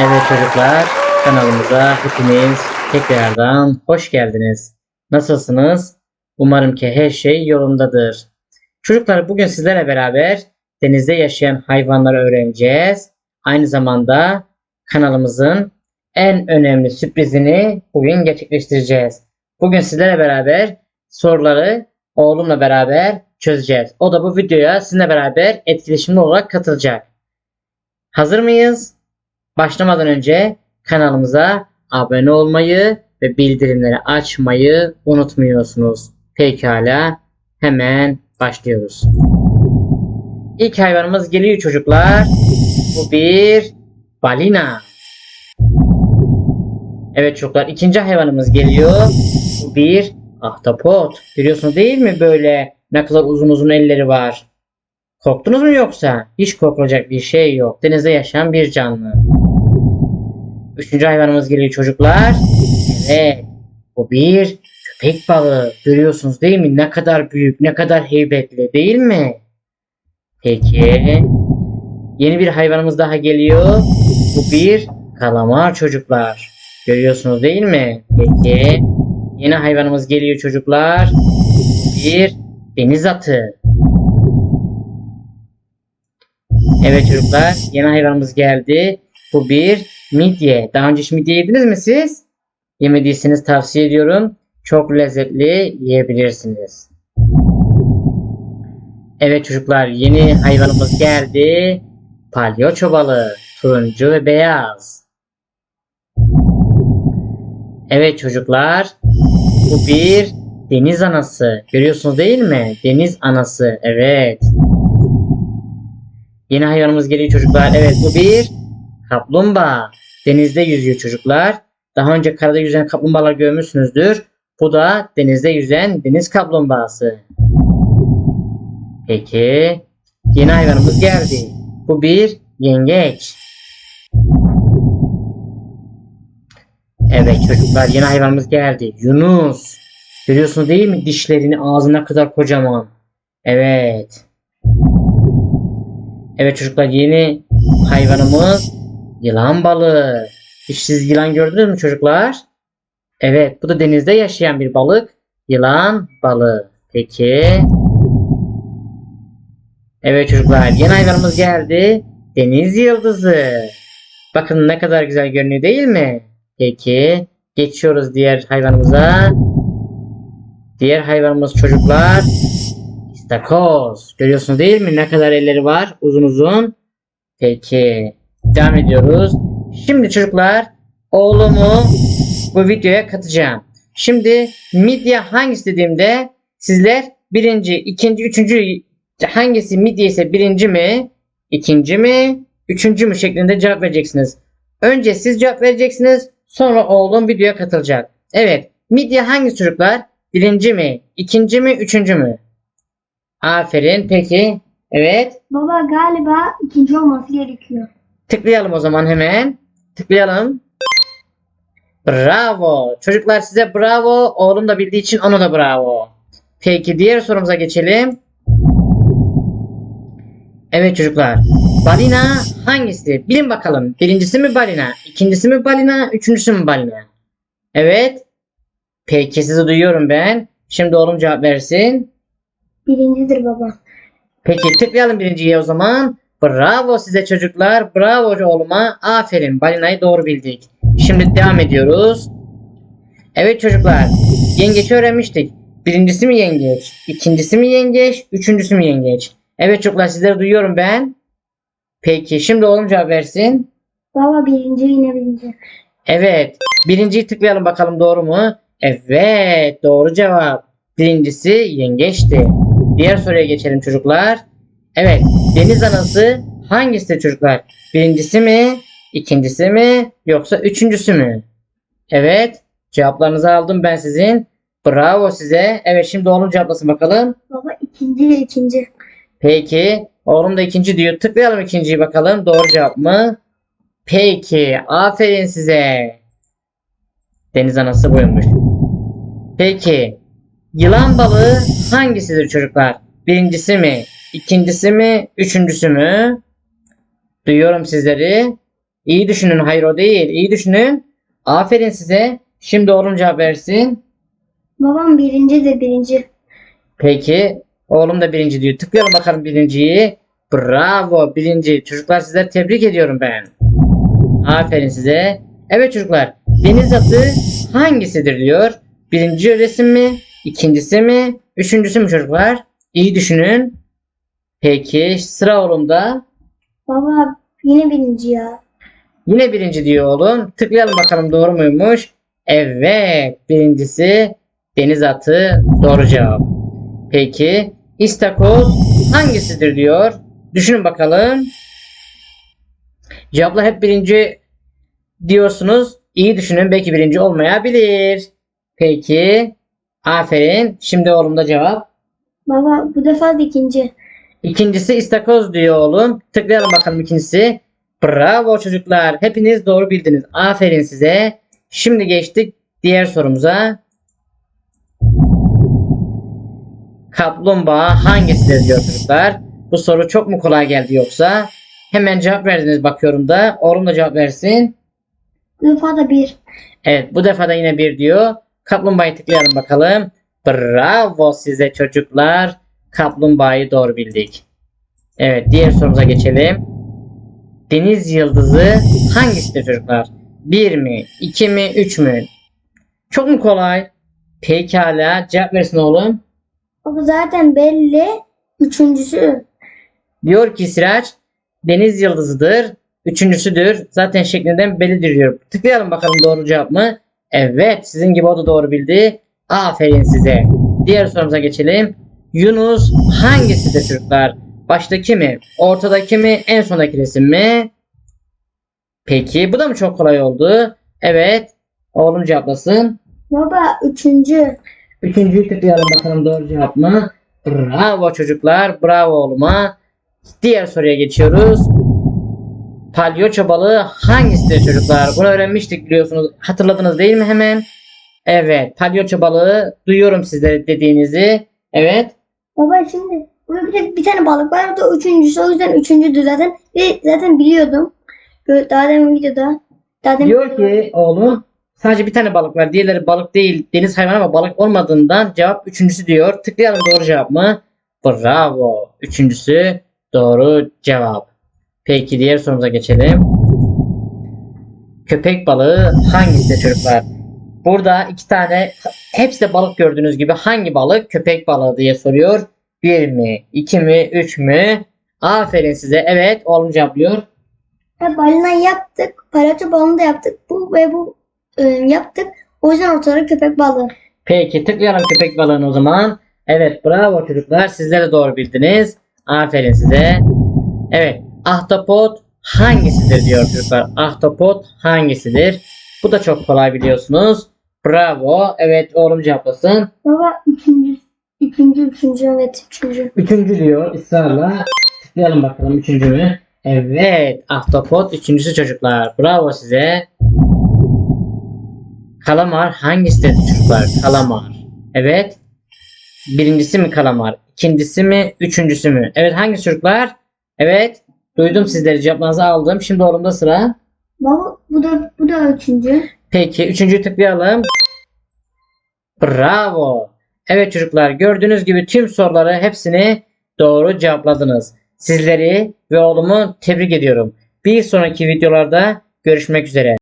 Evet çocuklar, kanalımıza hepiniz tekrardan hoş geldiniz. Nasılsınız? Umarım ki her şey yolundadır. Çocuklar bugün sizlerle beraber denizde yaşayan hayvanları öğreneceğiz. Aynı zamanda kanalımızın en önemli sürprizini bugün gerçekleştireceğiz. Bugün sizlerle beraber soruları oğlumla beraber çözeceğiz. O da bu videoya sizinle beraber etkileşimli olarak katılacak. Hazır mıyız? Başlamadan önce kanalımıza abone olmayı ve bildirimleri açmayı unutmuyorsunuz. Pekala hemen başlıyoruz. İlk hayvanımız geliyor çocuklar. Bu bir balina. Evet çocuklar ikinci hayvanımız geliyor. Bu bir ahtapot. Görüyorsunuz değil mi böyle ne kadar uzun uzun elleri var. Korktunuz mu yoksa? Hiç korkulacak bir şey yok. Denizde yaşayan bir canlı. Üçüncü hayvanımız geliyor çocuklar. Evet. Bu bir köpek balığı. Görüyorsunuz değil mi? Ne kadar büyük, ne kadar heybetli değil mi? Peki. Yeni bir hayvanımız daha geliyor. Bu bir kalamar çocuklar. Görüyorsunuz değil mi? Peki. Yeni hayvanımız geliyor çocuklar. Bir deniz atı. Evet çocuklar, yeni hayvanımız geldi. Bu bir midye. Daha önce hiç midye yediniz mi siz? Yemediyseniz tavsiye ediyorum. Çok lezzetli yiyebilirsiniz. Evet çocuklar, yeni hayvanımız geldi. Palyaço balığı. Turuncu ve beyaz. Evet çocuklar, bu bir deniz anası. Görüyorsunuz değil mi? Deniz anası. Evet. Yeni hayvanımız geliyor çocuklar. Evet bu bir kaplumbağa. Denizde yüzüyor çocuklar. Daha önce karada yüzen kaplumbağalar görmüşsünüzdür. Bu da denizde yüzen deniz kaplumbağası. Peki. Yeni hayvanımız geldi. Bu bir yengeç. Evet çocuklar yeni hayvanımız geldi. Yunus. Görüyorsunuz değil mi? Dişlerini ağzına kadar kocaman. Evet. Evet çocuklar yeni hayvanımız yılan balığı. Hiç siz yılan gördünüz mü çocuklar? Evet bu da denizde yaşayan bir balık. Yılan balığı. Peki. Evet çocuklar yeni hayvanımız geldi. Deniz yıldızı. Bakın ne kadar güzel görünüyor değil mi? Peki. Geçiyoruz diğer hayvanımıza. Diğer hayvanımız çocuklar İstakoz. Görüyorsunuz değil mi? Ne kadar elleri var. Uzun uzun. Peki. Devam ediyoruz. Şimdi çocuklar oğlumu bu videoya katacağım. Şimdi midye hangisi dediğimde sizler birinci, ikinci, üçüncü hangisi midye ise birinci mi, ikinci mi, üçüncü mü şeklinde cevap vereceksiniz. Önce siz cevap vereceksiniz. Sonra oğlum videoya katılacak. Evet. Midye hangisi çocuklar? Birinci mi, ikinci mi, üçüncü mü? Aferin. Peki. Evet. Baba galiba ikinci olması gerekiyor. Tıklayalım o zaman hemen. Tıklayalım. Bravo. Çocuklar size bravo. Oğlum da bildiği için ona da bravo. Peki diğer sorumuza geçelim. Evet çocuklar. Balina hangisi? Bilin bakalım. Birincisi mi balina? İkincisi mi balina? Üçüncüsü mü balina? Evet. Peki sizi duyuyorum ben. Şimdi oğlum cevap versin. Birincidir baba. Peki tıklayalım birinciye o zaman. Bravo size çocuklar. Bravo oğluma. Aferin. Balinayı doğru bildik. Şimdi devam ediyoruz. Evet çocuklar. Yengeç öğrenmiştik. Birincisi mi yengeç? İkincisi mi yengeç? Üçüncüsü mü yengeç? Evet çocuklar sizleri duyuyorum ben. Peki şimdi oğlum cevap versin. Baba birinci yine birinci. Evet. Birinciyi tıklayalım bakalım doğru mu? Evet doğru cevap. Birincisi yengeçti. Diğer soruya geçelim çocuklar. Evet. Deniz anası hangisi çocuklar? Birincisi mi? ikincisi mi? Yoksa üçüncüsü mü? Evet. Cevaplarınızı aldım ben sizin. Bravo size. Evet şimdi oğlum cevaplasın bakalım. Baba ikinci ikinci. Peki. Oğlum da ikinci diyor. Tıklayalım ikinciyi bakalım. Doğru cevap mı? Peki. Aferin size. Deniz anası buymuş. Peki. Yılan balığı hangisidir çocuklar? Birincisi mi? İkincisi mi? Üçüncüsü mü? Duyuyorum sizleri. İyi düşünün. Hayır o değil. İyi düşünün. Aferin size. Şimdi oğlum cevap versin. Babam birincidir birinci. Peki. Oğlum da birinci diyor. Tıklayalım bakalım birinciyi. Bravo birinci. Çocuklar sizleri tebrik ediyorum ben. Aferin size. Evet çocuklar. Deniz atı hangisidir diyor. Birinci resim mi? İkincisi mi? Üçüncüsü mü çocuklar? İyi düşünün. Peki sıra oğlumda. Baba yine birinci ya. Yine birinci diyor oğlum. Tıklayalım bakalım doğru muymuş? Evet. Birincisi deniz atı doğru cevap. Peki istakoz hangisidir diyor. Düşünün bakalım. Cevaplar hep birinci diyorsunuz. İyi düşünün belki birinci olmayabilir. Peki. Aferin. Şimdi oğlumda cevap. Baba bu defa da ikinci. İkincisi istakoz diyor oğlum. Tıklayalım bakalım ikincisi. Bravo çocuklar. Hepiniz doğru bildiniz. Aferin size. Şimdi geçtik diğer sorumuza. Kaplumbağa hangisidir diyor çocuklar. Bu soru çok mu kolay geldi yoksa? Hemen cevap verdiniz bakıyorum da. Oğlum da cevap versin. Bu defa da bir. Evet bu defa da yine bir diyor. Kaplumbağayı tıklayalım bakalım. Bravo size çocuklar. Kaplumbağayı doğru bildik. Evet diğer sorumuza geçelim. Deniz yıldızı hangisidir çocuklar? 1 mi? 2 mi? 3 mü? Çok mu kolay? Pekala cevap versin oğlum. Baba zaten belli. Üçüncüsü. Diyor ki Siraç deniz yıldızıdır. Üçüncüsüdür. Zaten şeklinden bellidir diyor. Tıklayalım bakalım doğru cevap mı? Evet sizin gibi o da doğru bildi. Aferin size. Diğer sorumuza geçelim. Yunus hangisidir çocuklar? Baştaki mi? Ortadaki mi? En sondaki resim mi? Peki bu da mı çok kolay oldu? Evet. Oğlum cevaplasın. Baba üçüncü. Üçüncüyü tıklayalım bakalım doğru cevap mı? Bravo çocuklar. Bravo oğluma. Diğer soruya geçiyoruz. Palyaço balığı hangisidir çocuklar? Bunu öğrenmiştik biliyorsunuz. Hatırladınız değil mi hemen? Evet. Palyaço balığı duyuyorum sizlere dediğinizi. Evet. Baba şimdi burada bir, bir tane balık var. O da üçüncüsü. O yüzden üçüncüdü zaten. Ve zaten biliyordum. Daha demin videoda. Daha demin Diyor ki oğlum sadece bir tane balık var. Diğerleri balık değil. Deniz hayvanı ama balık olmadığından cevap üçüncüsü diyor. Tıklayalım doğru cevap mı? Bravo. Üçüncüsü doğru cevap. Peki diğer sorumuza geçelim. Köpek balığı hangisi çocuklar? Burada iki tane hepsi de balık gördüğünüz gibi hangi balık köpek balığı diye soruyor. Bir mi? iki mi? Üç mü? Aferin size. Evet oğlum cevaplıyor. Ve balina yaptık. Palyaço balonu da yaptık. Bu ve bu e, yaptık. O yüzden ortada köpek balığı. Peki tıklayalım köpek balığını o zaman. Evet bravo çocuklar. Sizler de doğru bildiniz. Aferin size. Evet. Ahtapot hangisidir diyor çocuklar. Ahtapot hangisidir? Bu da çok kolay biliyorsunuz. Bravo. Evet oğlum cevaplasın. Baba üçüncü. Üçüncü, üçüncü evet üçüncü. Üçüncü diyor ısrarla. Tıklayalım bakalım üçüncü mü? Evet. Ahtapot üçüncüsü çocuklar. Bravo size. Kalamar hangisidir çocuklar? Kalamar. Evet. Birincisi mi kalamar? İkincisi mi? Üçüncüsü mü? Evet hangisi çocuklar? Evet. Duydum sizleri cevaplarınızı aldım. Şimdi oğlumda sıra. Baba bu da bu da üçüncü. Peki üçüncüyü tıklayalım. Bravo. Evet çocuklar gördüğünüz gibi tüm soruları hepsini doğru cevapladınız. Sizleri ve oğlumu tebrik ediyorum. Bir sonraki videolarda görüşmek üzere.